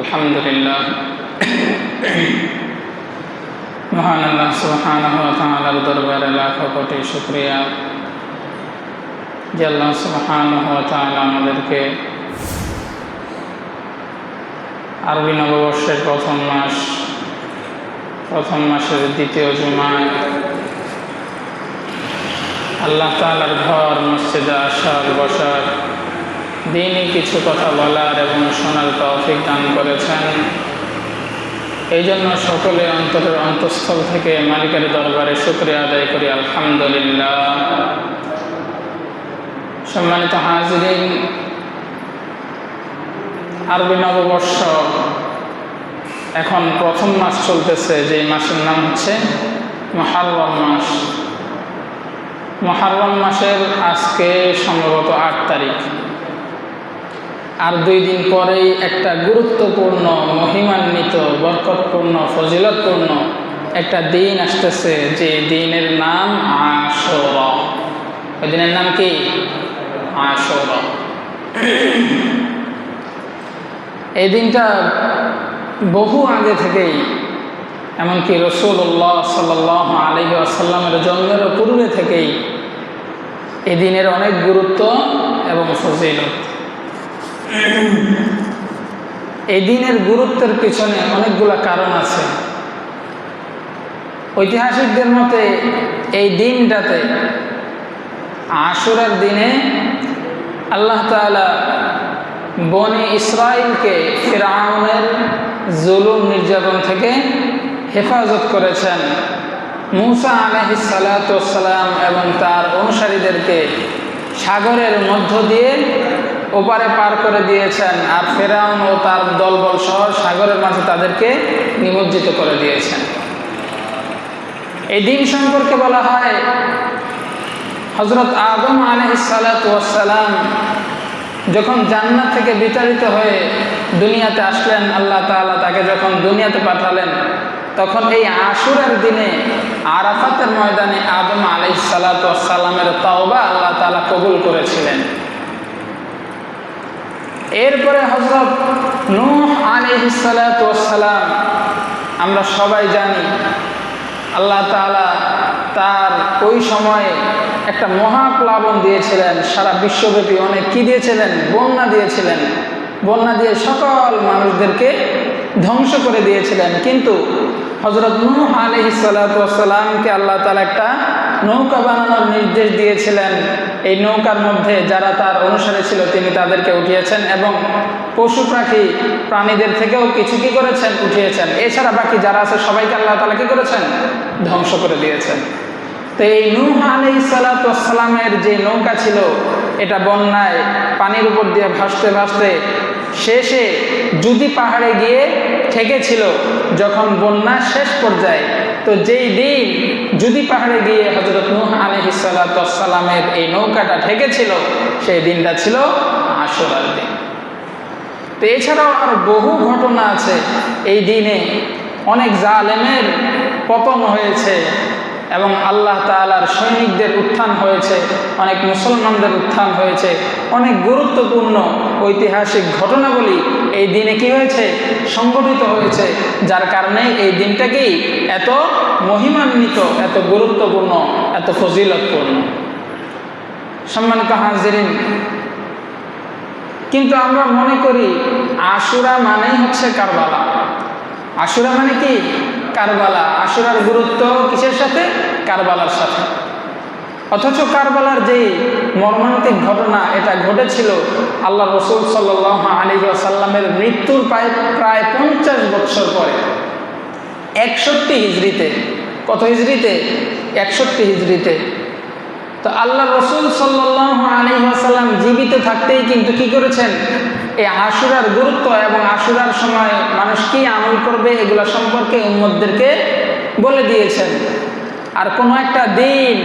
আলহামদুলিল্লাহ। মহান আল্লাহ সুবহানাহু ওয়া তাআলার দরবারে লাখো আমাদেরকে আরবি নববর্ষের প্রথম মাস, প্রথম মাসের দ্বিতীয় জুমায় আল্লাহ তাআলার ঘর, মসজিদে আসার, বসার দিনই কিছু কথা বলার এবং শোনার তৌফিক দান করেছেন। এই জন্য সকলে অন্তরের অন্তঃস্থল থেকে মালিকের দরবারে শুক্রিয়া আদায় করি, আলহামদুলিল্লাহ। সম্মানিত হাজরিন, আরবি নববর্ষ এখন প্রথম মাস চলতেছে যে মাসের নাম হচ্ছে মহারম মাস। মহারম মাসের আজকে সম্ভবত আট তারিখ। আর দুই দিন পরেই একটা গুরুত্বপূর্ণ, মহিমান্বিত, বরকতপূর্ণ, ফজিলতপূর্ণ একটা দিন আসতেছে যে দিনের নাম আশর। ওই দিনের নাম কি? আশর। এই দিনটা বহু আগে থেকেই, এমনকি রসুল্লাহ সাল আলী আসাল্লামের জন্মের পূর্বে থেকেই এই দিনের অনেক গুরুত্ব এবং ফজিলত। এই দিনের গুরুত্বের পিছনে অনেকগুলো কারণ আছে। ঐতিহাসিকদের মতে, এই দিনটাতে আশুরার দিনে আল্লাহ তালা বনে ইসরায়েলকে ফিরাউনের জুলুম নির্যাতন থেকে হেফাজত করেছেন। মুসা আলহিসাল্লাম এবং তার অনুসারীদেরকে সাগরের মধ্য দিয়ে ওপারে পার করে দিয়েছেন আর ফেরাউন ও তার দলবল সহ সাগরের মাঝে তাদেরকে নিমজ্জিত করে দিয়েছেন। এই দিন সম্পর্কে বলা হয় হজরত আদম আলহিসাল্লাম যখন জান্নাত থেকে বিতাড়িত হয়ে দুনিয়াতে আসলেন, আল্লাহ তালা তাকে যখন দুনিয়াতে পাঠালেন, তখন এই আশুরার দিনে আরাফাতের ময়দানে আদম আলি সালাতামের তাওবা আল্লাহ তালা কবুল করেছিলেন। এরপরে হজরত নূহ আলি সালাতাম আমরা সবাই জানি আল্লাহ তালা তার ওই সময়ে একটা মহাপ্লাবন দিয়েছিলেন। সারা বিশ্বব্যাপী অনেক কী দিয়েছিলেন? বন্যা দিয়েছিলেন। বন্যা দিয়ে সকল মানুষদেরকে ধ্বংস করে দিয়েছিলেন। কিন্তু হজরত নূহ আলহি সাল্লাতামকে আল্লাহ তালা একটা নৌকা বানানোর নির্দেশ দিয়েছিলেন। এই নৌকার মধ্যে যারা তার অনুসারে ছিল, তিনি তাদেরকে উঠিয়েছেন এবং পশু পাখি প্রাণীদের থেকেও কিছু কি করেছেন? উঠিয়েছেন। এছাড়া বাকি যারা আছে, সবাইকে আল্লাহ তালা কি করেছেন? ধ্বংস করে দিয়েছেন। তো এই নূহ আলি সালাতামের যে নৌকা ছিল, এটা বন্যায় পানির উপর দিয়ে ভাসতে ভাসতে শেষে যদি পাহাড়ে গিয়ে ঠেকেছিল যখন বন্যা শেষ পর্যায়ে। তো যেই দিন যদি পাহাড়ে গিয়ে হজরত নূহ আলহি সালাতামের এই নৌকাটা ঠেকেছিল, সেই দিনটা ছিল আশুরার দিন। তো এছাড়াও আর বহু ঘটনা আছে। এই দিনে অনেক জালেমের পতন হয়েছে। এবং আল্লাহ তালার সৈনিকদের উত্থান হয়েছে, অনেক মুসলমানদের উত্থান হয়েছে। অনেক গুরুত্বপূর্ণ ঐতিহাসিক ঘটনাগুলি এই দিনে কি হয়েছে? সংগঠিত হয়েছে। যার কারণে এই দিনটাকেই এত মহিমান্বিত, এত গুরুত্বপূর্ণ, এত ফজিলতপূর্ণ। সম্মানিত হাজিরিন, কিন্তু আমরা মনে করি আশুরা মানেই হচ্ছে কারবালা। আশুরা মানে কি? কারবালা, আশুরার গুরুত্ব কিসের সাথে? কারবালার সাথে। অথচ কারবালার যে মর্মান্তিক ঘটনা, এটা ঘটেছিল আল্লাহ রসুল সাল্লাহ আলী সাল্লামের মৃত্যুর প্রায় প্রায় পঞ্চাশ বৎসর পরে। একষট্টি হিজড়িতে। কত হিজড়িতে? একষট্টি হিজড়িতে। তো আল্লাহ রসুল সাল্লাহ আলী আসাল্লাম জীবিত থাকতেই কিন্তু কি করেছেন? এই আশুরার গুরুত্ব এবং আশুরার সময় মানুষ কি আমল করবে এগুলো সম্পর্কে উম্মদদেরকে বলে দিয়েছেন। আর কোনো একটা দিন,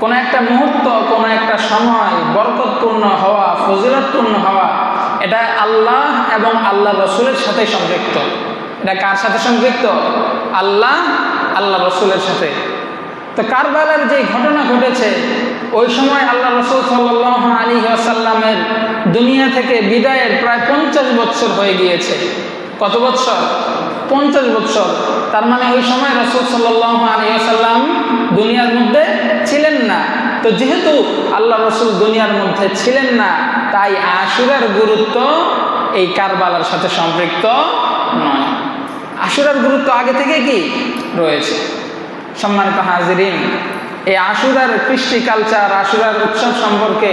কোনো একটা মুহূর্ত, কোনো একটা সময় বরকতপূর্ণ হওয়া, ফজিলতপূর্ণ হওয়া, এটা আল্লাহ এবং আল্লাহ রসুলের সাথে সংযুক্ত। এটা কার সাথে সংযুক্ত? আল্লাহ আল্লাহ রসুলের সাথে। তো কারবালার যে ঘটনা ঘটেছে, ওই সময় আল্লাহ রসুল সাল্লাহ আলী আসাল্লামের দুনিয়া থেকে বিদায়ের প্রায় পঞ্চাশ বৎসর হয়ে গিয়েছে। কত বৎসর? পঞ্চাশ বৎসর। তার মানে ওই সময় রসুল সাল্লাহ আলী আসাল্লাম দুনিয়ার মধ্যে ছিলেন না। তো যেহেতু আল্লাহ রসুল দুনিয়ার মধ্যে ছিলেন না, তাই আশুরার গুরুত্ব এই কারবালার সাথে সম্পৃক্ত নয়। আশুরার গুরুত্ব আগে থেকে কি? রয়েছে। সম্মানিত হাজিরিন, এই আশুরার কৃষ্টি কালচার আশুরার উৎসব সম্পর্কে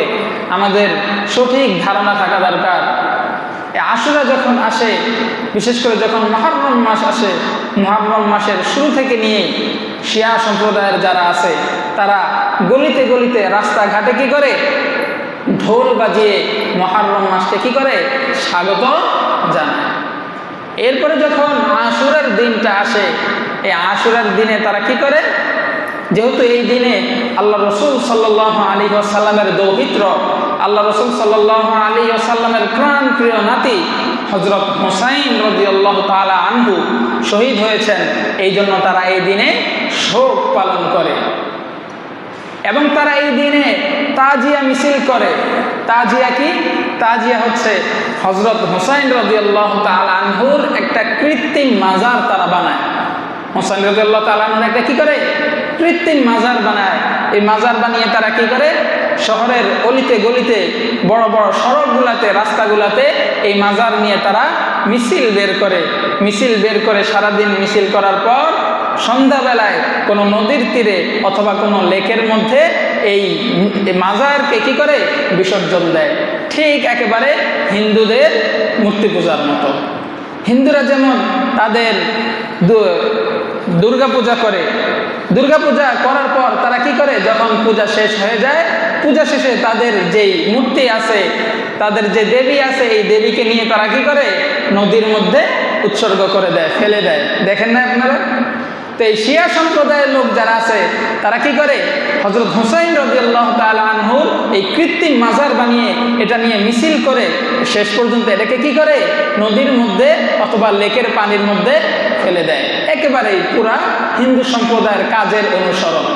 আমাদের সঠিক ধারণা থাকা দরকার। এই আশুরা যখন আসে, বিশেষ করে যখন মহারম মাস আসে, মহারম মাসের শুরু থেকে নিয়ে শিয়া সম্প্রদায়ের যারা আছে, তারা গলিতে গলিতে রাস্তাঘাটে কি করে? ঢোল বাজিয়ে মহারম মাসকে কি করে? স্বাগত জানায়। এরপরে যখন আশুরার দিনটা আসে এই আশুরার দিনে তারা কি করে? যেহেতু এই দিনে আল্লাহ রসুল সাল্লাহ আলী আসাল্লামের দৌহিত্র, আল্লাহ রসুল সাল্লাহ আলী আসাল্লামের প্রাণ প্রিয় নাতি হজরত হোসাইন রদি আল্লাহ তালা আনহু শহীদ হয়েছেন। এই জন্য তারা এই দিনে শোক পালন করে। এবং তারা এই দিনে তাজিয়া মিছিল করে। তাজিয়া কি? তাজিয়া হচ্ছে হজরত হোসাইন রদি আল্লাহ তাল আনহুর একটা কৃত্রিম মাজার তারা বানায়। হোসাইন রদি আল্লাহ একটা কি করে? কৃত্রিম মাজার বানায়। এই মাজার বানিয়ে তারা কি করে? শহরের অলিতে গলিতে, বড় বড় সড়কগুলাতে, রাস্তাগুলাতে এই মাজার নিয়ে তারা মিছিল বের করে। মিছিল বের করে সারাদিন মিছিল করার পর সন্ধ্যাবেলায় কোনো নদীর তীরে অথবা কোনো লেকের মধ্যে এই মাজারকে কি করে? বিসর্জন দেয়। ঠিক একেবারে হিন্দুদের মূর্তি পূজার মতো। হিন্দুরা যেমন তাদের দুর্গা পূজা করে। দুর্গা পূজা করার পর তারা কি করে? যখন পূজা শেষ হয়ে যায়, পূজা শেষে তাদের যেই মূর্তি আছে, তাদের যে দেবী আছে, এই দেবীকে নিয়ে তারা কি করে? নদীর মধ্যে উৎসর্গ করে দেয়, ফেলে দেয়। দেখেন না আপনারা? তো এই শিয়া সম্প্রদায়ের লোক যারা আছে, তারা কি করে? হজরত হুসাইন রবি আল্লাহ আনহুর এই কৃত্রিম মাজার বানিয়ে এটা নিয়ে মিছিল করে, শেষ পর্যন্ত এটাকে কি করে? নদীর মধ্যে অথবা লেকের পানির মধ্যে ফেলে দেয়। একেবারেই পুরা হিন্দু সম্প্রদায়ের কাজের অনুসরণ।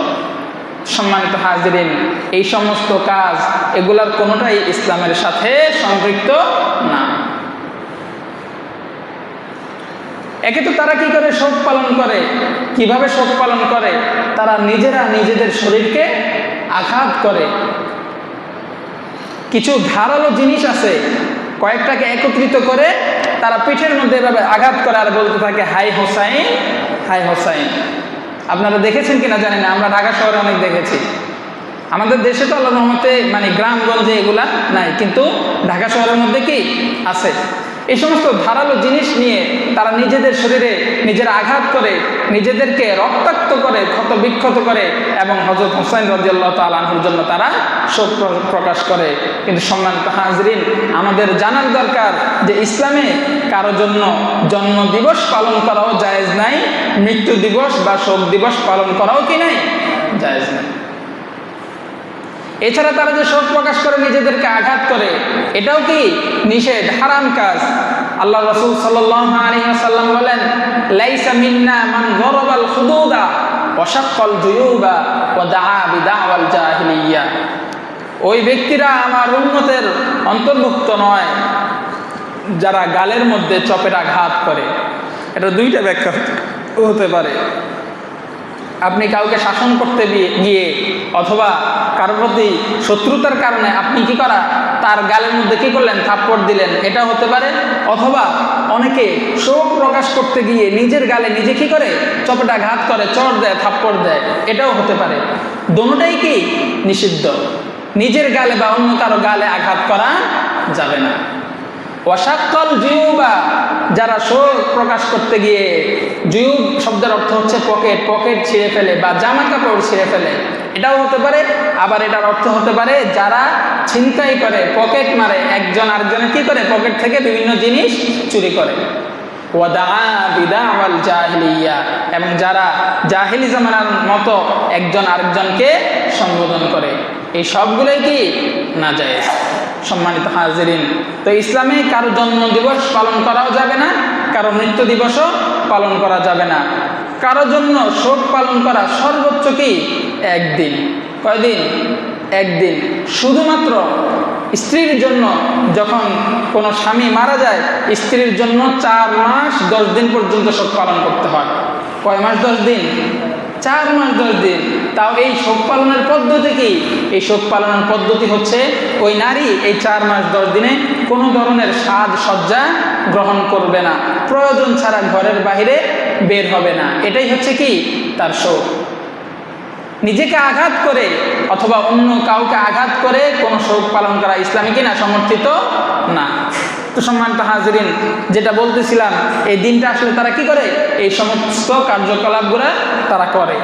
সম্মানিত হাজিরিন, এই সমস্ত কাজ, এগুলার কোনোটাই ইসলামের সাথে সম্পৃক্ত না। একে তো তারা কি করে শোক পালন করে? কীভাবে শোক পালন করে? তারা নিজেরা নিজেদের শরীরকে আঘাত করে। কিছু ধারালো জিনিস আছে, কয়েকটাকে একত্রিত করে তারা পিঠের মধ্যে এভাবে আঘাত করে আর বলতে থাকে, হাই হোসাইন হাই হোসাইন। আপনারা দেখেছেন কিনা জানি না, আমরা ঢাকা শহরে অনেক দেখেছি। আমাদের দেশে তো আল্লাহ রহমতে মানে গ্রামগঞ্জে এগুলা নাই, কিন্তু ঢাকা শহরের মধ্যে কি আছে? এই সমস্ত ধারালো জিনিস নিয়ে তারা নিজেদের শরীরে নিজের আঘাত করে, নিজেদেরকে রক্তাক্ত করে ক্ষত বিক্ষত করে এবং হজরত হোসাইন রাজিয়াল্লাহ তালহুর জন্য তারা শোক প্রকাশ করে। কিন্তু সম্মানিত হাজরিন, আমাদের জানার দরকার যে ইসলামে কারও জন্য জন্ম দিবস পালন করাও জায়েজ নাই, মৃত্যু দিবস বা শোক দিবস পালন করাও কি নাই? জায়েজ নাই। এছাড়া তারা যে শোক প্রকাশ করে, নিজেদেরকে আঘাত করে, এটাও কি নিষেধ, হারাম কাজ? আল্লাহ রসুল সাল্লাম বলেন, লাইসা মিন্না মান গরবাল খুদুদা অসাক্কল জুয়ুবা ও দাহা বিদাওয়াল জাহিলিয়া। ওই ব্যক্তিরা আমার উন্নতের অন্তর্ভুক্ত নয়, যারা গালের মধ্যে চপের আঘাত করে। এটা দুইটা ব্যাখ্যা হতে পারে। আপনি কাউকে শাসন করতে গিয়ে অথবা কারোর প্রতি শত্রুতার কারণে আপনি কি করা? তার গালের মধ্যে কি করলেন? থাপ্পড় দিলেন। এটা হতে পারে। অথবা অনেকে শোক প্রকাশ করতে গিয়ে নিজের গালে নিজে কি করে? চপটা ঘাত করে চট দেয়, থাপ্পড় দেয়। এটাও হতে পারে। দোনোটাই কি? নিষিদ্ধ। নিজের গালে বা অন্য কারও গালে আঘাত করা যাবে না। অসাক্কল জিউবা যারা শোক প্রকাশ করতে গিয়ে জুয়ুব শব্দের অর্থ হচ্ছে পকেট পকেট ছিঁড়ে ফেলে বা জামা কাপড় ছিঁড়ে ফেলে। এটাও হতে পারে, আবার এটার অর্থ হতে পারে যারা ছিনতাই করে, পকেট মারে, একজন আরেকজনে কি করে? পকেট থেকে বিভিন্ন জিনিস চুরি করে। এবং যারা জাহিলি জামানার মতো একজন আরেকজনকে সম্বোধন করে। এই সবগুলোই কি? না যায় সম্মানিত হাজিরিন, তো ইসলামে কারও জন্ম দিবস পালন করাও যাবে না, কারও মৃত্যু দিবসও পালন করা যাবে না। কারোর জন্য শোক পালন করা সর্বোচ্চ কি? একদিন। কয়দিন? একদিন। শুধুমাত্র স্ত্রীর জন্য যখন কোনো স্বামী মারা যায়, স্ত্রীর জন্য চার মাস দশ দিন পর্যন্ত শোক পালন করতে হয়। কয় মাস দশ দিন? চার মাস দশ দিন। তাও এই শোক পালনের পদ্ধতি কি? এই শোক পালনের পদ্ধতি হচ্ছে ওই নারী এই চার মাস দশ দিনে কোনো ধরনের সাজ সজ্জা গ্রহণ করবে না। প্রয়োজন ছাড়া ঘরের বাইরে বের হবে না। এটাই হচ্ছে কি? তার শোক। নিজেকে আঘাত করে অথবা অন্য কাউকে আঘাত করে কোনো শোক পালন করা ইসলামী কিনা সমর্থিত না। তো সম্মানিত হাজিরিন, যেটা বলতেছিলাম, এই দিনটা আসলে তারা কি করে? এই সমস্ত কার্যকলাপগুলো তারা করে।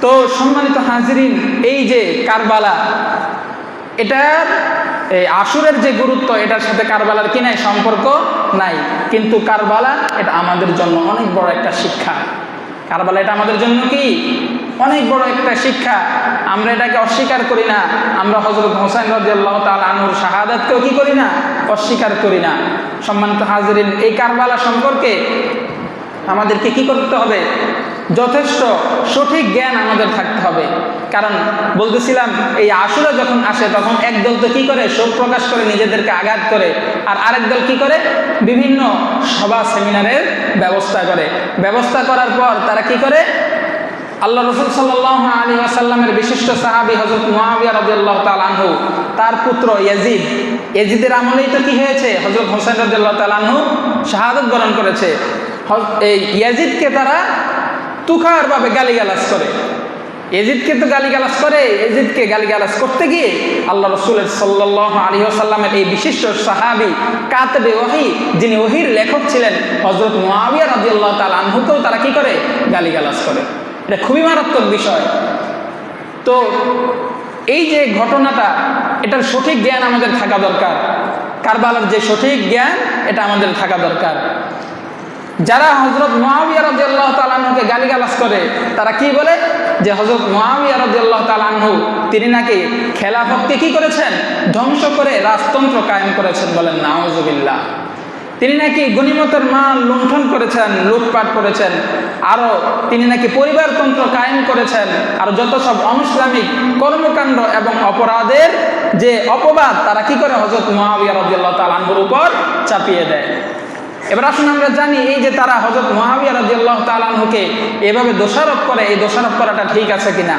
তো সম্মানিত হাজরিন, এই যে কারবালা এটার এই আসুরের যে গুরুত্ব, এটার সাথে কারবালার কি নাই সম্পর্ক নাই। কিন্তু কারবালা, এটা আমাদের জন্য অনেক বড় একটা শিক্ষা। কারবালা, এটা আমাদের জন্য কি? অনেক বড় একটা শিক্ষা। আমরা এটাকে অস্বীকার করি না। আমরা হজরত হোসেন রাজিয়াল্লাহ তাল আনুর শাহাদাতকেও কি করি না? অস্বীকার করি না। সম্মানিত হাজরিন, এই কারবালা সম্পর্কে আমাদেরকে কি করতে হবে? যথেষ্ট সঠিক জ্ঞান আমাদের থাকতে হবে। কারণ বলতেছিলাম, এই আসুরা যখন আসে, তখন একদল তো কি করে? শোক প্রকাশ করে, নিজেদেরকে আঘাত করে। আর আরেক দল কি করে? বিভিন্ন সভা, সেমিনারের ব্যবস্থা করে। ব্যবস্থা করার পর তারা কি করে? আল্লাহ রসুল সাল্লাহ আলী আসাল্লামের বিশিষ্ট সাহাবি হজরত মহাবিয়া রদিয়াল্লাহ তালানহু তার পুত্র ইয়াজিদ। ইয়াজিদের আমলেই তো কি হয়েছে? হজরত হোসেন রদিয়াল্লাহ তালানহু শাহাদত বরণ করেছে। এই ইয়াজিদকে তারা তুখারভাবে গালিগালাজ করে। এজিদকে তো গালিগালাজ করে, এজিদকে গালিগালাজ করতে গিয়ে আল্লাহ রসুলের সাল্লাহ আলী আসাল্লামের এই বিশিষ্ট সাহাবি কাতবে ওহি যিনি ওহির লেখক ছিলেন হজরত মোয়াবিয়া রাজিউল্লাহ তাল আনহুকেও তারা কি করে? গালিগালাজ করে। এটা খুবই মারাত্মক বিষয়। তো এই যে ঘটনাটা, এটার সঠিক জ্ঞান আমাদের থাকা দরকার। কারবালার যে সঠিক জ্ঞান, এটা আমাদের থাকা দরকার। যারা হজরত মহাবিয়া রাজিয়াল্লাহ তালাহুকে গালিগালাজ করে, তারা কি বলে? যে হজরত মহাবিয়া রাজিয়াল্লাহ তালাহু তিনি নাকি খেলাফতকে কি করেছেন? ধ্বংস করে রাজতন্ত্র কায়েম করেছেন বলেন নাওজুবিল্লাহ তিনি নাকি গণিমতের মাল লুণ্ঠন করেছেন, লুটপাট করেছেন আরও তিনি নাকি পরিবারতন্ত্র কায়েম করেছেন, আর যত সব অনুসলামিক কর্মকাণ্ড এবং অপরাধের যে অপবাদ, তারা কি করে হজরত মহাবিয়া রাজিয়াল্লাহ তালাহুর উপর চাপিয়ে দেয়? এবার আসুন আমরা জানি এই যে তারা হজরত মহাবিয়া রাজিয়াল্লাহ তালাহুকে এভাবে দোষারোপ করে, এই দোষারোপ করাটা ঠিক আছে কিনা?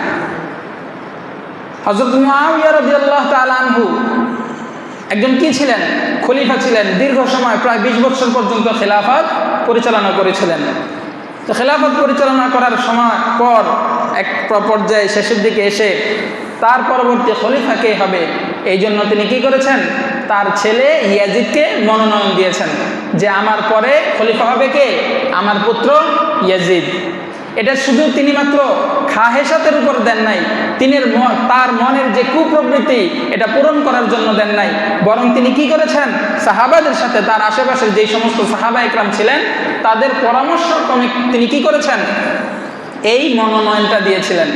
হজরত মহাবিয়া রাজিয়াল্লাহ তালাহু একজন কি ছিলেন? খলিফা ছিলেন, দীর্ঘ সময়, প্রায় বিশ বছর পর্যন্ত খেলাফত পরিচালনা করেছিলেন। তো খেলাফত পরিচালনা করার সময় পর এক পর্যায়ে শেষের দিকে এসে তার পরবর্তী খলিফা কে হবে? এই জন্য তিনি কি করেছেন? তার ছেলে ইয়াজিদকে মনোনয়ন দিয়েছেন যে আমার পরে খলিফা হবে কে? আমার পুত্র ইয়াজিদ। এটা শুধু তিনি মাত্র খাহেসাতের উপর দেন নাই তিনি তার মনের যে কুপ্রবৃত্তি, এটা পূরণ করার জন্য দেন নাই। বরং তিনি কি করেছেন? সাহাবাদের সাথে তার আশেপাশের যেই সমস্ত সাহাবা একরাম ছিলেন, তাদের পরামর্শক্রমে তিনি কি করেছেন? এই মনোনয়নটা দিয়েছিলেন।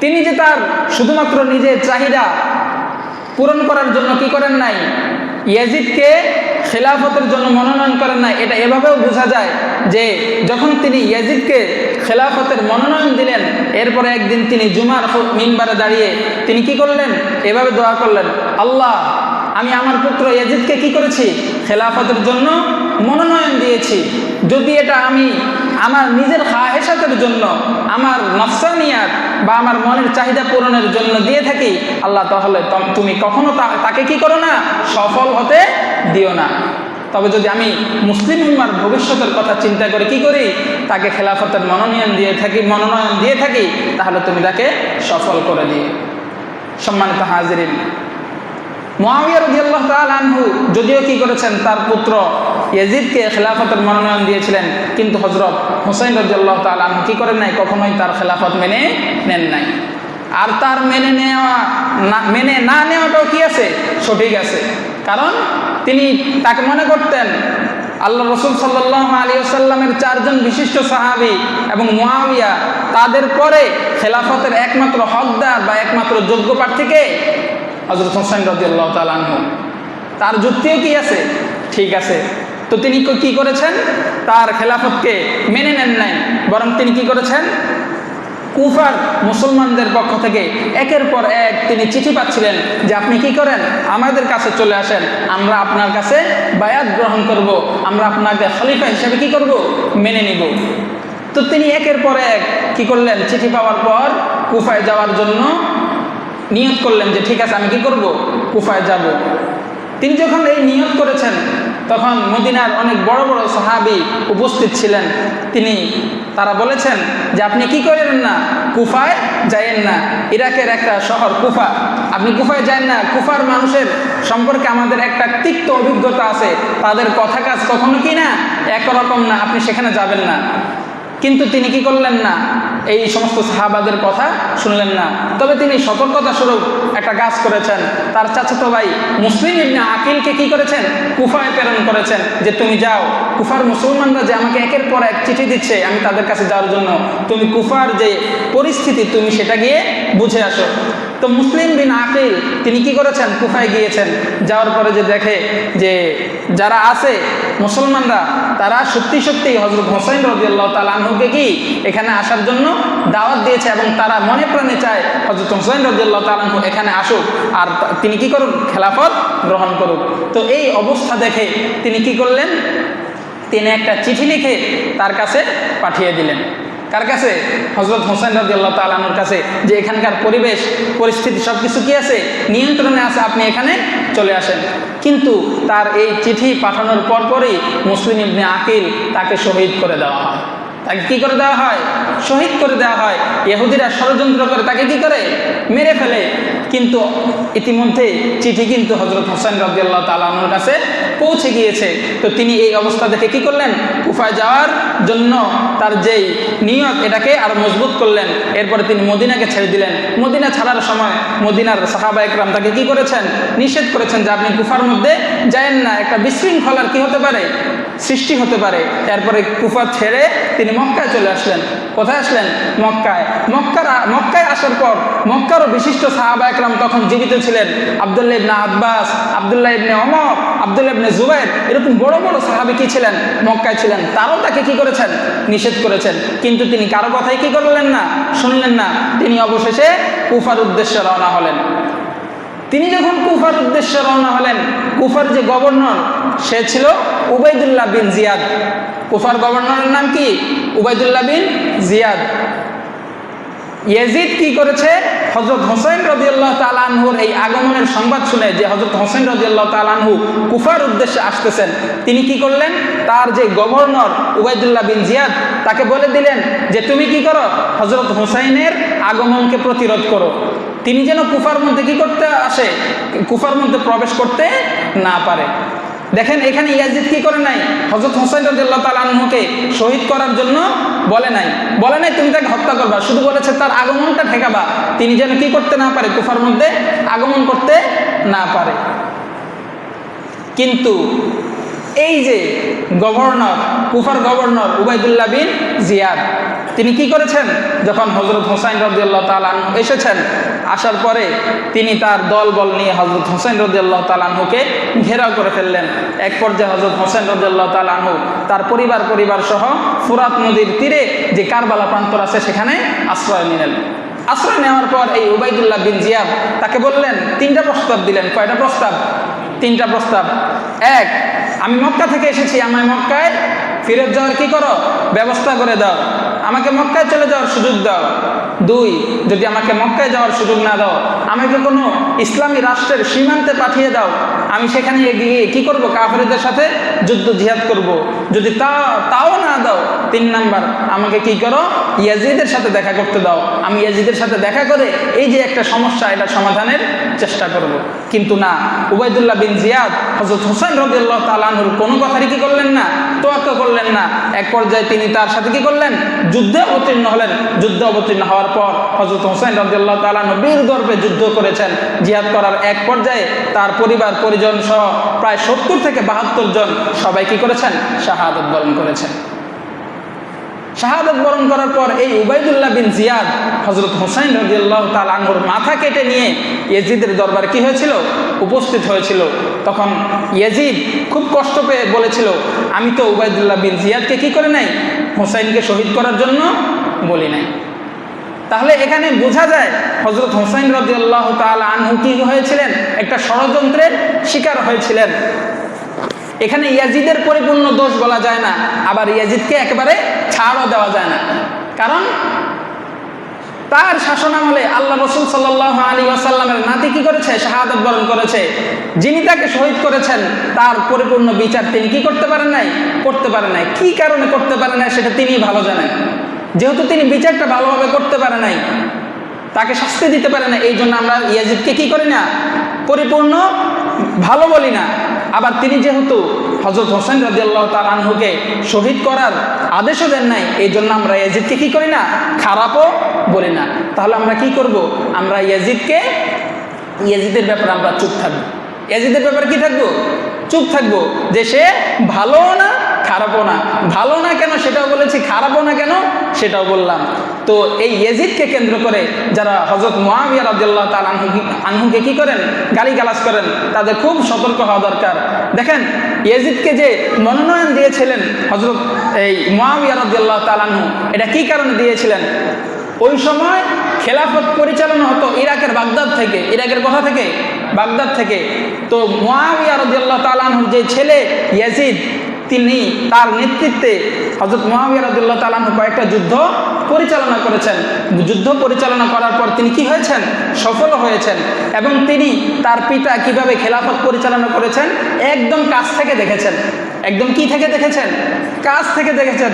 তিনি যে তার শুধুমাত্র নিজের চাহিদা পূরণ করার জন্য কি করেন নাই? ইয়াজিদকে খেলাফতের জন্য মনোনয়ন করেন নাই। এটা এভাবেও বোঝা যায় যে যখন তিনি ইয়াজিদকে খেলাফতের মনোনয়ন দিলেন, এরপরে একদিন তিনি জুমার মিনবারে দাঁড়িয়ে তিনি কি করলেন? এভাবে দোয়া করলেন, আল্লাহ আমি আমার পুত্র ইয়াজিদকে কি করেছি? খেলাফতের জন্য মনোনয়ন দিয়েছি। যদি এটা আমি আমার নিজের খাহেসাতের জন্য, আমার নফসানিয়াত বা আমার মনের চাহিদা পূরণের জন্য দিয়ে থাকি, আল্লাহ তাহলে তুমি কখনো তাকে কি করো না? সফল হতে দিও না। তবে যদি আমি মুসলিম উম্মার ভবিষ্যতের কথা চিন্তা করে কি করি? তাকে খেলাফতের মনোনয়ন দিয়ে থাকি, মনোনয়ন দিয়ে থাকি, তাহলে তুমি তাকে সফল করে দিও। সম্মানিত হাজিরিন মুয়াবিয়া রাদিয়াল্লাহু তাআলা আনহু যদিও কি করেছেন, তার পুত্র ইয়াজিদকে খেলাফতের মনোনয়ন দিয়েছিলেন, কিন্তু হজরত হুসাইন রাদিয়াল্লাহু তাআলা আনহু কি করেন নাই? কখনোই তার খেলাফত মেনে নেন নাই। আর তার মেনে নেওয়া, না, মেনে না নেওয়াটাও কি আছে? সঠিক আছে। কারণ তিনি তাকে মনে করতেন আল্লাহ রসুল সাল্লাহ আলী আসাল্লামের চারজন বিশিষ্ট সাহাবি এবং মুয়াবিয়া তাদের পরে খেলাফতের একমাত্র হকদার বা একমাত্র যোগ্য প্রার্থীকে হজরত হোসেন রাজিউল্লাহ তালাহ তার যুক্তিও কি আছে। ঠিক আছে। তো তিনি কি করেছেন? তার খেলাফতকে মেনে নেন নাই। বরং তিনি কি করেছেন? কুফার মুসলমানদের পক্ষ থেকে একের পর এক তিনি চিঠি পাচ্ছিলেন যে আপনি কি করেন? আমাদের কাছে চলে আসেন। আমরা আপনার কাছে বায়াত গ্রহণ করব। আমরা আপনাকে খলিফা হিসেবে কি করব? মেনে নিব। তো তিনি একের পর এক কি করলেন? চিঠি পাওয়ার পর কুফায় যাওয়ার জন্য নিয়ত করলেন যে, ঠিক আছে, আমি কি করব? কুফায় যাব। তিনি যখন এই নিয়ত করেছেন, তখন মদিনার অনেক বড় বড় সাহাবি উপস্থিত ছিলেন। তিনি, তারা বলেছেন যে, আপনি কি করেন না? কুফায় যায়েন না। ইরাকের একটা শহর, কুফা। আপনি কুফায় যান না। কুফার মানুষের সম্পর্কে আমাদের একটা তিক্ত অভিজ্ঞতা আছে। তাদের কথা কাজ কখনো কি না? একরকম না। আপনি সেখানে যাবেন না। কিন্তু তিনি কি করলেন না? এই সমস্ত সাহাবাদের কথা শুনলেন না। তবে তিনি সতর্কতা স্বরূপ একটা কাজ করেছেন। তার চাচাতো ভাই মুসলিম ইবনে আকিলকে কি করেছেন? কুফায় প্রেরণ করেছেন যে, তুমি যাও, কুফার মুসলমানরা যে আমাকে একের পর এক চিঠি দিচ্ছে আমি তাদের কাছে যাওয়ার জন্য। তুমি কুফার যে পরিস্থিতি, তুমি সেটা গিয়ে বুঝে আসো। তো মুসলিম বিন আকিল তিনি কি করেছেন? কুফায় গিয়েছেন। যাওয়ার পরে যে দেখে যে যারা আছে মুসলমানরা, তারা সত্যি সত্যি হজরত হোসেন রদিয়াল্লাহ তালাহুকে কি এখানে আসার জন্য দাওয়াত দিয়েছে এবং তারা মনে প্রাণে চায় হজরত হোসেন রদিয়াল্লাহ তালাহু এখানে আসুক আর তিনি কি করুন খেলাফত গ্রহণ করুক। তো এই অবস্থা দেখে তিনি কি করলেন? তিনি একটা চিঠি লিখে তার কাছে পাঠিয়ে দিলেন। কার কাছে? হজরত হোসেন রাজি আল্লাহ তালানোর কাছে। যে এখানকার পরিবেশ, পরিস্থিতি সব কিছু কী আছে? নিয়ন্ত্রণে আছে, আপনি এখানে চলে আসেন। কিন্তু তার এই চিঠি পাঠানোর পরপরই মুসলিম ইবনে আকিল তাকে শহীদ করে দেওয়া হয়। তাকে কি করে দেওয়া হয়? শহীদ করে দেওয়া হয়। ইহুদিরা ষড়যন্ত্র করে তাকে কি করে? মেরে ফেলে। কিন্তু ইতিমধ্যে চিঠি কিন্তু হজরত হোসেন রবিআল্লাহ তালানোর কাছে পৌঁছে গিয়েছে। তো তিনি এই অবস্থা দেখে কি করলেন? কুফায় যাওয়ার জন্য তার যেই নিয়ত এটাকে আর মজবুত করলেন। এরপরে তিনি মদিনাকে ছেড়ে দিলেন। মদিনা ছাড়ার সময় মদিনার সাহাবা একরাম তাকে কি করেছেন? নিষেধ করেছেন যে আপনি কুফার মধ্যে যায়েন না। একটা বিশৃঙ্খলার কি হতে পারে? সৃষ্টি হতে পারে। এরপরে কুফা ছেড়ে তিনি মক্কায় চলে আসলেন। কোথায় আসলেন? মক্কায়। মক্কার মক্কায় আসার পর মক্কারও বিশিষ্ট সাহাবা একরাম তখন জীবিত ছিলেন। আবদুল্লাহ ইবনে আব্বাস, আবদুল্লাহ ইবনে অমর আবদুল্লাহ ইবনে জুবাইর এরকম বড় বড় সাহাবি কি ছিলেন? মক্কায় ছিলেন। তারাও তাকে কি করেছেন? নিষেধ করেছেন। কিন্তু তিনি কারও কথাই কি করলেন না, শুনলেন না। তিনি অবশেষে কুফার উদ্দেশ্যে রওনা হলেন। তিনি যখন কুফার উদ্দেশ্যে রওনা হলেন, কুফার যে গভর্নর, সে ছিল উবাইদুল্লাহ বিন জিয়াদ। কুফার গভর্নরের নাম কি? উবাইদুল্লাহ বিন জিয়াদ। ইয়েজিদ কি করেছে? হজরত হোসেন রদিয়াল্লাহ তালানহুর এই আগমনের সংবাদ শুনে যে হজরত হোসেন রদিয়াল্লাহ তালানহু কুফার উদ্দেশ্যে আসতেছেন, তিনি কি করলেন? তার যে গভর্নর উবাইদুল্লাহ বিন জিয়াদ, তাকে বলে দিলেন যে, তুমি কি করো? হজরত হোসাইনের আগমনকে প্রতিরোধ করো। তিনি যেন কুফার মধ্যে কি করতে আসে? কুফার মধ্যে প্রবেশ করতে না পারে। দেখেন, এখানে ইয়াজিদ কি করে নাই? হজরত হোসেন রাজিয়াল্লাহ তালাহুকে শহীদ করার জন্য বলে নাই। বলে নাই, তুমি তাকে হত্যা করবা। শুধু বলেছে, তার আগমনটা ঠেকাবা। তিনি যেন কি করতে না পারে, কুফার মধ্যে আগমন করতে না পারে। কিন্তু এই যে গভর্নর, কুফার গভর্নর উবাইদুল্লাহ বিন জিয়াদ, তিনি কি করেছেন? যখন হজরত হোসাইন রদিয়াল্লাহ তালান এসেছেন, আসার পরে তিনি তার দল বল নিয়ে হজরত হোসেন রদিয়াল্লাহ তালানহুকে ঘেরাও করে ফেললেন। এক পর্যায়ে হজরত হোসেন রদিয়াল্লাহ তালানহু তার পরিবার পরিবার সহ ফুরাত নদীর তীরে যে কারবালা প্রান্তর আছে সেখানে আশ্রয় নিলেন। আশ্রয় নেওয়ার পর এই উবাইদুল্লাহ বিন জিয়াদ তাকে বললেন, তিনটা প্রস্তাব দিলেন। কয়টা প্রস্তাব? তিনটা প্রস্তাব। এক আমি মক্কা থেকে এসেছি, আমায় মক্কায় ফিরত যাওয়ার কি করো? ব্যবস্থা করে দাও। আমাকে মক্কায় চলে যাওয়ার সুযোগ দাও। দুই, যদি আমাকে মক্কায় যাওয়ার সুযোগ না দাও, আমাকে কোনো ইসলামী রাষ্ট্রের সীমান্তে পাঠিয়ে দাও। আমি সেখানে গিয়ে কি করব? কাফেরদের সাথে যুদ্ধ জিহাদ করব। যদি তা, তাও না দাও তিন নাম্বার, আমাকে কি করো? ইয়াজিদের সাথে দেখা করতে দাও। আমি ইয়াজিদের সাথে দেখা করে এই যে একটা সমস্যা, এটা সমাধানের চেষ্টা করব। কিন্তু না উবাইদুল্লাহ বিন জিয়াদ হজরত হোসেন রবিআল্লাহ তালানুর কোনো কথারই কি করলেন না? তোয়াক্কা করলেন না। এক পর্যায়ে তিনি তার সাথে কি করলেন? যুদ্ধে অবতীর্ণ হলেন। যুদ্ধে অবতীর্ণ হওয়ার পর হজরত হোসেন রবিআল্লাহ তালানু বীর গর্বে যুদ্ধ করেছেন। জিহাদ করার এক পর্যায়ে তার পরিবার পরিজন সহ প্রায় সত্তর থেকে বাহাত্তর জন সবাই কি করেছেন? শাহাদত বরণ করেছেন। শাহাদত বরণ করার পর এই উবাইদুল্লাহ বিন জিয়াদ হজরত হোসাইন রাজিয়াল্লাহ তাল আঙ্গুর মাথা কেটে নিয়ে ইয়েজিদের দরবার কি হয়েছিল? উপস্থিত হয়েছিল। তখন ইয়েজিদ খুব কষ্ট পেয়ে বলেছিল, আমি তো উবাইদুল্লাহ বিন জিয়াদকে কি করে নাই? হোসাইনকে শহীদ করার জন্য বলি নাই। তাহলে এখানে বোঝা যায় হজরত হোসাইন রাজিয়াল্লাহ তাল আনহু কি হয়েছিলেন? একটা ষড়যন্ত্রের শিকার হয়েছিলেন। এখানে ইয়াজিদের পরিপূর্ণ দোষ বলা যায় না। আবার ইয়াজিদকে একেবারে ছাড়ও দেওয়া যায় না। কারণ তার শাসনামলে আল্লাহ রসুল সাল্লাহ আলী আসাল্লামের নাতি কি করেছে? শাহাদত বরণ করেছে। যিনি তাকে শহীদ করেছেন, তার পরিপূর্ণ বিচার তিনি কি করতে পারেন নাই? করতে পারেন নাই। কি কারণে করতে পারেন নাই সেটা তিনি ভালো জানেন। যেহেতু তিনি বিচারটা ভালোভাবে করতে পারে নাই, তাকে শাস্তি দিতে পারে না এই জন্য আমরা ইয়াজিদকে কি করি না? পরিপূর্ণ ভালো বলি না। আবার তিনি যেহেতু হজরত হোসেন রাজি আল্লাহ তাল আনহুকে শহীদ করার আদেশও দেন নাই এই জন্য আমরা ইয়াজিদকে কী করি না? খারাপও বলি না। তাহলে আমরা কি করব? আমরা ইয়াজিদকে, ইয়াজিদের ব্যাপারে আমরা চুপ থাকব। ইয়াজিদের ব্যাপারে কি থাকব? চুপ থাকব যে সে ভালোও না খারাপও না। ভালো না কেন সেটাও বলেছি, খারাপও না কেন সেটাও বললাম। তো এই ইয়েজিদকে কেন্দ্র করে যারা হজরত মোয়াবিয়া রাজ্লাহ তাল আনহু, আনহুকে কি করেন? গালি গালাজ করেন। তাদের খুব সতর্ক হওয়া দরকার। দেখেন, ইয়েজিদকে যে মনোনয়ন দিয়েছিলেন হজরত এই মোয়াবিয়া রাজ্লাহ তাল আনহু, এটা কি কারণে দিয়েছিলেন? ওই সময় খেলাফত পরিচালনা হতো ইরাকের বাগদাদ থেকে, ইরাকের কোথা থেকে, বাগদাদ থেকে। তো মোয়াবিয়া তাআলা আনহুর যে ছেলে ইয়াজিদ তিনি তার নেতৃত্বে হজরত মহাবিয়া তালানু কয়েকটা যুদ্ধ পরিচালনা করেছেন। যুদ্ধ পরিচালনা করার পর তিনি কি হয়েছেন? সফল হয়েছেন এবং তিনি তার পিতা কীভাবে খেলাফত পরিচালনা করেছেন একদম কাছ থেকে দেখেছেন। একদম কি থেকে দেখেছেন? কাজ থেকে দেখেছেন।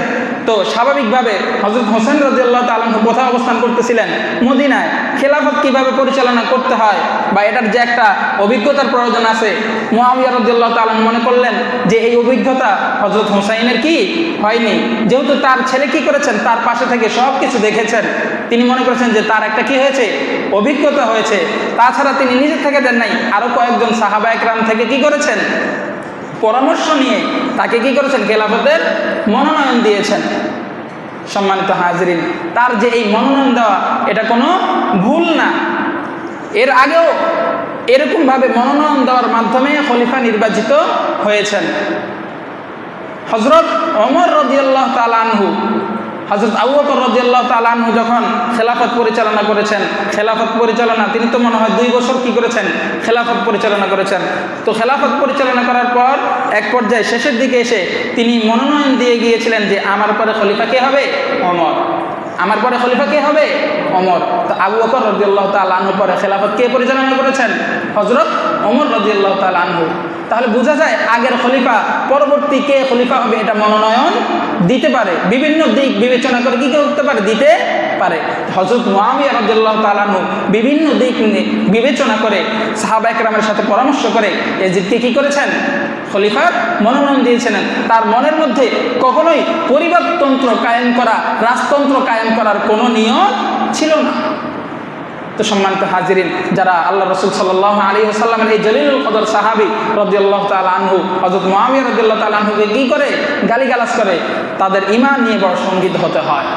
তো স্বাভাবিকভাবে হজরত হোসেন রাজিউল্লাহ তালাহ কোথায় অবস্থান করতেছিলেন? মদিনায়। খেলাফত কীভাবে পরিচালনা করতে হয় বা এটার যে একটা অভিজ্ঞতার প্রয়োজন আছে মোয়াবিয়া রাজিউল্লাহ তালাহ মনে করলেন যে এই অভিজ্ঞতা হজরত হোসাইনের কি? হয়নি। যেহেতু তার ছেলে কি করেছেন? তার পাশে থেকে সব কিছু দেখেছেন। তিনি মনে করেছেন যে তার একটা কি হয়েছে? অভিজ্ঞতা হয়েছে। তাছাড়া তিনি নিজের থেকে দেন নাই। আরও কয়েকজন সাহাবা একরাম থেকে কি করেছেন? পরামর্শ নিয়ে তাকে কি করেছেন? খেলাফতের মনোনয়ন দিয়েছেন। সম্মানিত হাজরিন, তার যে এই মনোনয়ন দেওয়া, এটা কোনো ভুল না। এর আগেও এরকমভাবে মনোনয়ন দেওয়ার মাধ্যমে খলিফা নির্বাচিত হয়েছেন। হজরত অমর রদিয়াল্লাহ তালানহু হজরত আবু বকর রদিয়াল্লাহ তালানহু যখন খেলাফত পরিচালনা করেছেন, খেলাফত পরিচালনা, তিনি তো মনে হয় দুই বছর কি করেছেন? খেলাফত পরিচালনা করেছেন। তো খেলাফত পরিচালনা করার পর এক পর্যায়ে শেষের দিকে এসে তিনি মনোনয়ন দিয়ে গিয়েছিলেন যে আমার পরে খলিফা কে হবে? অমর আমার পরে খলিফা কে হবে? অমর তো আবু বকর রদিয়াল্লাহ তালানহু পরে খেলাফত কে পরিচালনা করেছেন? হজরত অমর রদিয়াল্লাহ তালানহু তাহলে বোঝা যায় আগের খলিফা, পরবর্তী কে খলিফা হবে এটা মনোনয়ন দিতে পারে। বিভিন্ন দিক বিবেচনা করে কি করতে পারে? দিতে পারে। হজরত মোয়ামিয়া রাজ্লাহ তালানু বিভিন্ন দিক বিবেচনা করে, সাহাবা একরামের সাথে পরামর্শ করে এজিদকে কি করেছেন? খলিফার মনোনয়ন দিয়েছিলেন তার মনের মধ্যে কখনোই পরিবারতন্ত্র কায়েম করা, রাজতন্ত্র কায়েম করার কোনো নিয়ম ছিল না। সম্মানিত হাজিরিন, যারা আল্লাহ রসুল সাল্লাহ আলী আসাল্লামের এই জলিলুল কদর সাহাবি রদিয়াল্লাহ তাল আনহু হজরত মহামিয়া রদিল্লাহ তাল আনহুকে কী করে গালিগালাজ করে, তাদের ইমান নিয়ে বড় সংগীত হতে হয়।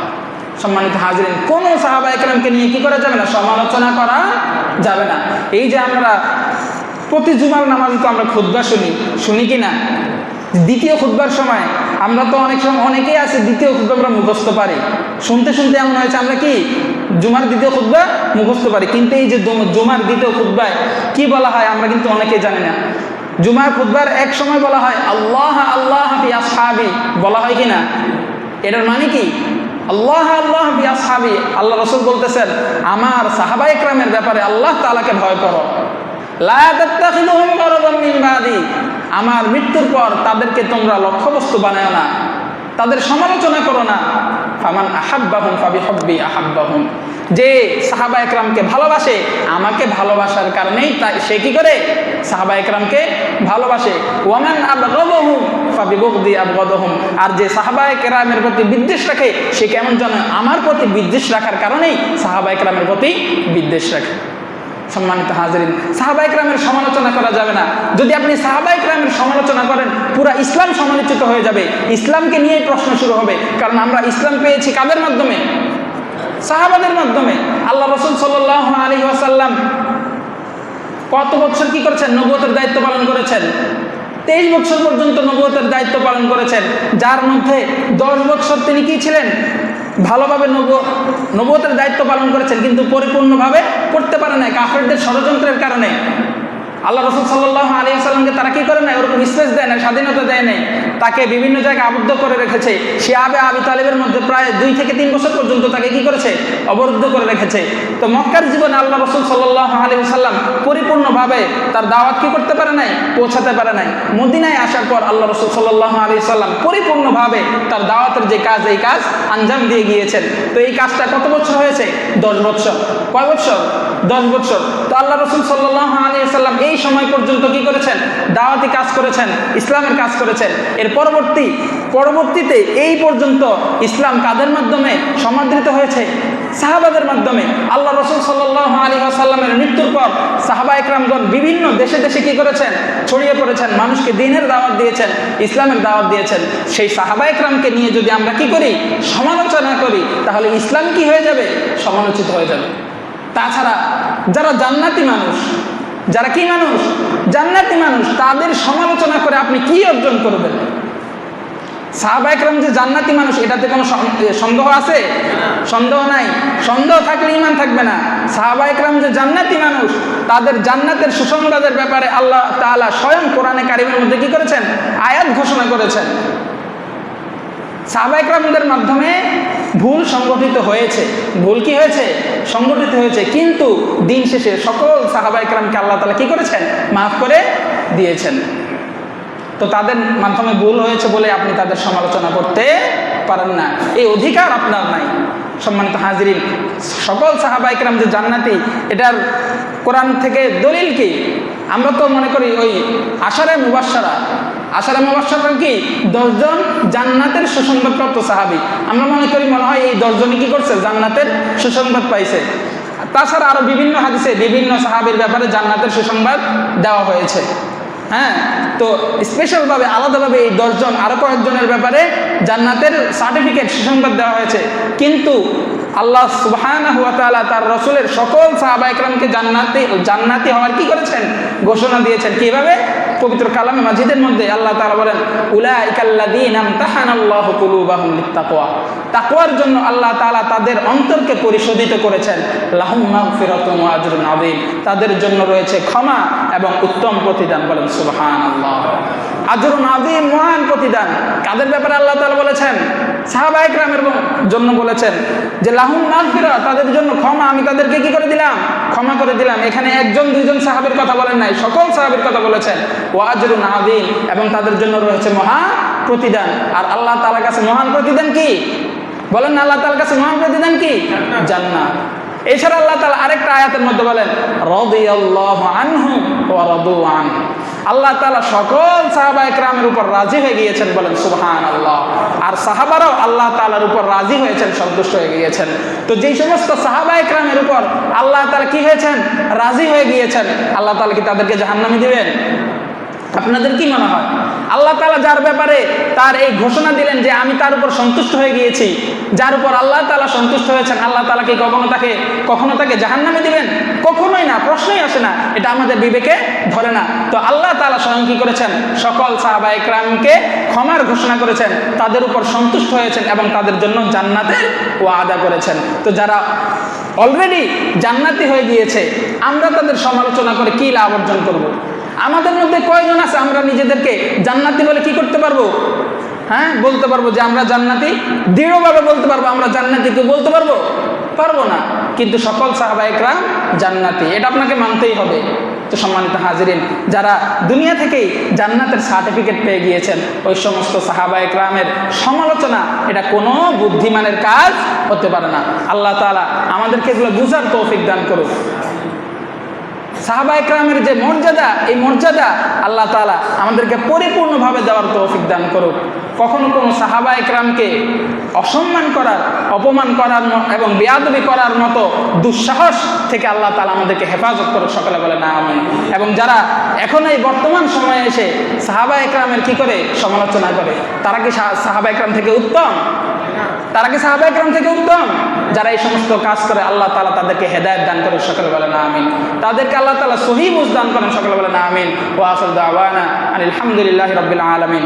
সম্মানিত হাজিরিন, কোনো সাহাবা একরামকে নিয়ে কী করা যাবে না? সমালোচনা করা যাবে না। এই যে আমরা প্রতি জুমার নামাজে তো আমরা খুদ্া শুনি শুনি কি না? দ্বিতীয় খুদ্বার সময় আমরা তো অনেক সময়, অনেকেই আছে, দ্বিতীয় খুদ্া আমরা মুখস্থ পারি। শুনতে শুনতে এমন হয়েছে আমরা কি? জুমার দ্বিতীয় খুদ্া মুখস্থ পারি কিন্তু এই যে জুমার দ্বিতীয় খুদ্বায় কি বলা হয় আমরা কিন্তু অনেকে জানি না। জুমার খুদ্বার এক সময় বলা হয়, আল্লাহ আল্লাহ আসহাবি। বলা হয় কি না? এটার মানে কি? আল্লাহ আল্লাহ আসহাবি। আল্লাহ রসুল বলতেছেন, আমার সাহাবা ইকরামের ব্যাপারে আল্লাহ তালাকে ভয় করো। আমার মৃত্যুর পর তাদেরকে তোমরা লক্ষ্যবস্তু বানায় না। তাদের সমালোচনা করো না। ফামান আহাব্বাহুম ফাবি হব্বি আহাব্বাহুম। যে সাহাবা একরামকে ভালোবাসে, আমাকে ভালোবাসার কারণেই তা সে কি করে? সাহাবা একরামকে ভালোবাসে। ওয়ামান আবগদহুম ফাবি বগদি আবগদহুম। আর যে সাহাবা একরামের প্রতি বিদ্বেষ রাখে, সে কেমন জানে আমার প্রতি বিদ্বেষ রাখার কারণেই সাহাবা একরামের প্রতি বিদ্বেষ রাখে। সম্মানিত হাজরিন। সাহাবাইক রামের সমালোচনা করা যাবে না। যদি আপনি সাহাবাইক রামের সমালোচনা করেন, পুরা ইসলাম সমালোচিত হয়ে যাবে। ইসলামকে নিয়েই প্রশ্ন শুরু হবে। কারণ আমরা ইসলাম পেয়েছি কাদের মাধ্যমে? সাহাবাদের মাধ্যমে। আল্লাহ রসুল সাল্লাহ আলী ওয়াসাল্লাম কত বছর কি করেছেন? নবতের দায়িত্ব পালন করেছেন। তেইশ বছর পর্যন্ত নবতের দায়িত্ব পালন করেছেন। যার মধ্যে দশ বছর তিনি কি ছিলেন? ভালোভাবে নব নবতের দায়িত্ব পালন করেছেন কিন্তু পরিপূর্ণভাবে করতে পারে নাই। কাফেরদের ষড়যন্ত্রের কারণে। আল্লাহ রসুল সাল্লাহ আলী আসাল্লামকে তারা কি করে নাই ওরকম স্পেস দেয় না, স্বাধীনতা দেয় নাই তাকে বিভিন্ন জায়গায় আবদ্ধ করে রেখেছে। সে আবে আবি তালেবের মধ্যে প্রায় দুই থেকে তিন বছর পর্যন্ত তাকে কি করেছে? অবরুদ্ধ করে রেখেছে। তো মক্কার জীবনে আল্লাহ রসুল সাল্লাহ আলী সাল্লাম পরিপূর্ণভাবে তার দাওয়াত কি করতে পারে নাই? পৌঁছাতে পারে নাই। মদিনায় আসার পর আল্লাহ রসুল সাল্লাহ আলী সাল্লাম পরিপূর্ণভাবে তার দাওয়াতের যে কাজ, এই কাজ আঞ্জাম দিয়ে গিয়েছেন। তো এই কাজটা কত বছর হয়েছে? দশ বছর কয় বছর দশ বছর তো আল্লাহ রসুল সাল্লাহ আলী সাল্লাম এই সময় পর্যন্ত কি করেছেন? দাওয়াতি কাজ করেছেন, ইসলামের কাজ করেছেন। এর পরবর্তী, পরবর্তীতে এই পর্যন্ত ইসলাম কাদের মাধ্যমে সমাদৃত হয়েছে? সাহাবাদের মাধ্যমে। আল্লাহ রসুল সাল্লাহ আলী আসাল্লামের মৃত্যুর পর সাহাবা একরামগণ বিভিন্ন দেশে দেশে কি করেছেন? ছড়িয়ে পড়েছেন, মানুষকে দিনের দাওয়াত দিয়েছেন, ইসলামের দাওয়াত দিয়েছেন। সেই সাহাবা একরামকে নিয়ে যদি আমরা কি করি? সমালোচনা করি, তাহলে ইসলাম কি হয়ে যাবে? সমালোচিত হয়ে যাবে। তাছাড়া যারা জান্নাতি মানুষ যারা কি মানুষ? জান্নাতি মানুষ, তাদের সমালোচনা করে আপনি কি অর্জন করবেন? সাহাবাইকরাম যে জান্নাতি মানুষ, এটাতে কোনো সন্দেহ আছে? সন্দেহ নাই। সন্দেহ থাকলে ইমান থাকবে না। সাহাবাইকরাম যে জান্নাতি মানুষ, তাদের জান্নাতের সুসংবাদের ব্যাপারে আল্লাহ তাআলা স্বয়ং কোরআনে কারিমের মধ্যে কি করেছেন? আয়াত ঘোষণা করেছেন। সাহাবাইকরামদের মাধ্যমে ভুল সংগঠিত হয়েছে। ভুল কি হয়েছে? সংগঠিত হয়েছে। কিন্তু দিন শেষে সকল সাহাবাইকরামকে আল্লাহ তালা কি করেছেন? মাফ করে দিয়েছেন। তো তাদের মাধ্যমে ভুল হয়েছে বলে আপনি তাদের সমালোচনা করতে পারেন না। এই অধিকার আপনার নাই। সম্মানিত হাজিরিন, সকল সাহাবাইকরাম যে জান্নাতি, এটার কোরআন থেকে দলিল কি? আমরা তো মনে করি ওই আশারে মুবাসারা আশারে মুবাসারা কি? দশজন জান্নাতের সুসংবাদপ্রাপ্ত সাহাবি। আমরা মনে করি মনে হয় এই দশজনই কি করছে? জান্নাতের সুসংবাদ পাইছে। তাছাড়া আরও বিভিন্ন হাদিসে বিভিন্ন সাহাবির ব্যাপারে জান্নাতের সুসংবাদ দেওয়া হয়েছে। হ্যাঁ? তো স্পেশালভাবে আলাদাভাবে এই দশজন আরও কয়েকজনের ব্যাপারে জান্নাতের সার্টিফিকেট সুসংবাদ দেওয়া হয়েছে। কিন্তু আল্লাহ সুবহানাহু হুয়া তার রসুলের সকল সাহাবা জান্নাতি জান্নাতি হওয়ার কি করেছেন? ঘোষণা দিয়েছেন। কীভাবে? পবিত্র কালামে মাজিদের মধ্যে আল্লাহ তালা বলেন আল্লাহ তাকোয়া তাকোয়ার জন্য আল্লাহ তালা তাদের অন্তরকে পরিশোধিত করেছেন। লাহম্মা ফিরত ওয়া নাবিম তাদের জন্য রয়েছে ক্ষমা এবং উত্তম প্রতিদান বলেন, সুবহানাল্লাহ। আজরুন আযীম মহান প্রতিদান। কাদের ব্যাপারে আল্লাহ তাআলা বলেছেন? সাহাবা একরামের জন্য বলেছেন যে লাহুম মাগফিরা তাদের জন্য ক্ষমা। আমি তাদেরকে কি করে দিলাম? ক্ষমা করে দিলাম। এখানে একজন দুইজন সাহাবের কথা বলেন নাই। সকল সাহাবের কথা বলেছেন। ওয়াজরুন আযীম এবং তাদের জন্য রয়েছে মহা প্রতিদান। আর আল্লাহ তাআলার কাছে মহান প্রতিদান কি? বলেন না আল্লাহ তাআলার কাছে মহান প্রতিদান কি? জান্নাত। এছাড়া আল্লাহ তাআলা আরেকটা আয়াতের মধ্যে বলেন রাদিয়াল্লাহু আনহু ওয়া রাদু আন আল্লাহ তালা সকল সাহাবা একরামের উপর রাজি হয়ে গিয়েছেন বলেন সুহান আল্লাহ আর সাহাবারাও আল্লাহ তালার উপর রাজি হয়েছেন, সন্তুষ্ট হয়ে গিয়েছেন। তো যেই সমস্ত সাহাবা একরামের উপর আল্লাহ তালা কি হয়েছেন? রাজি হয়ে গিয়েছেন। আল্লাহ তালা কি তাদেরকে জাহান্নামি দিবেন? আপনাদের কি মনে হয়? আল্লাহ তালা যার ব্যাপারে তার এই ঘোষণা দিলেন যে আমি তার উপর সন্তুষ্ট হয়ে গিয়েছি, যার উপর আল্লাহ তালা সন্তুষ্ট হয়েছেন, আল্লাহ তালা কি কখনো তাকে কখনো তাকে জাহান নামে দিবেন? কখনোই না, প্রশ্নই আসে না। এটা আমাদের বিবেকে ধরে না। তো আল্লাহ তালা স্বয়ং কি করেছেন? সকল সাহাবা একরামকে ক্ষমার ঘোষণা করেছেন, তাদের উপর সন্তুষ্ট হয়েছেন এবং তাদের জন্য জান্নাতের ওয়াদা করেছেন। তো যারা অলরেডি জান্নাতি হয়ে গিয়েছে, আমরা তাদের সমালোচনা করে কি লাভ অর্জন করব? আমাদের মধ্যে কয়জন আছে? আমরা নিজেদেরকে জান্নাতি বলে কি করতে পারব? হ্যাঁ বলতে পারব যে আমরা জান্নাতি। দৃঢ়ভাবে বলতে পারব আমরা জান্নাতি, কেউ বলতে পারব? পারব না। কিন্তু সকল সাহাবা একরাম জান্নাতি। এটা আপনাকে মানতেই হবে। তো সম্মানিত হাজিরিন, যারা দুনিয়া থেকেই জান্নাতের সার্টিফিকেট পেয়ে গিয়েছেন, ওই সমস্ত সাহাবা একরামের সমালোচনা, এটা কোনো বুদ্ধিমানের কাজ হতে পারে না। আল্লাহ তালা আমাদেরকে এগুলো বুঝার তৌফিক দান করুক। সাহাবা একরামের যে মর্যাদা, এই মর্যাদা আল্লাহ তালা আমাদেরকে পরিপূর্ণভাবে দেওয়ার তৌফিক দান করুক। কখনো কোনো সাহাবা একরামকে অসম্মান করার, অপমান করার এবং বেয়াদবি করার মতো দুঃসাহস থেকে আল্লাহ তালা আমাদেরকে হেফাজত করুক সকালে বলে না আমি এবং যারা এখন এই বর্তমান সময়ে এসে সাহাবা একরামের কি করে সমালোচনা করে? তারা কি সাহাবা একরাম থেকে উত্তম? তারা কি সাহাবা একরাম থেকে উত্তম? যারা এই সমস্ত কাজ করে আল্লাহ তালা তাদেরকে হেদায়ত দান করে সকলে বলে না, আমিন। তাদেরকে আল্লাহ তালা সহি বুঝ দান করেন। সকালবেলা বলে না আমিন। ওয়াসল দাওয়ানা আলহামদুলিল্লাহ রবিল আলমিন।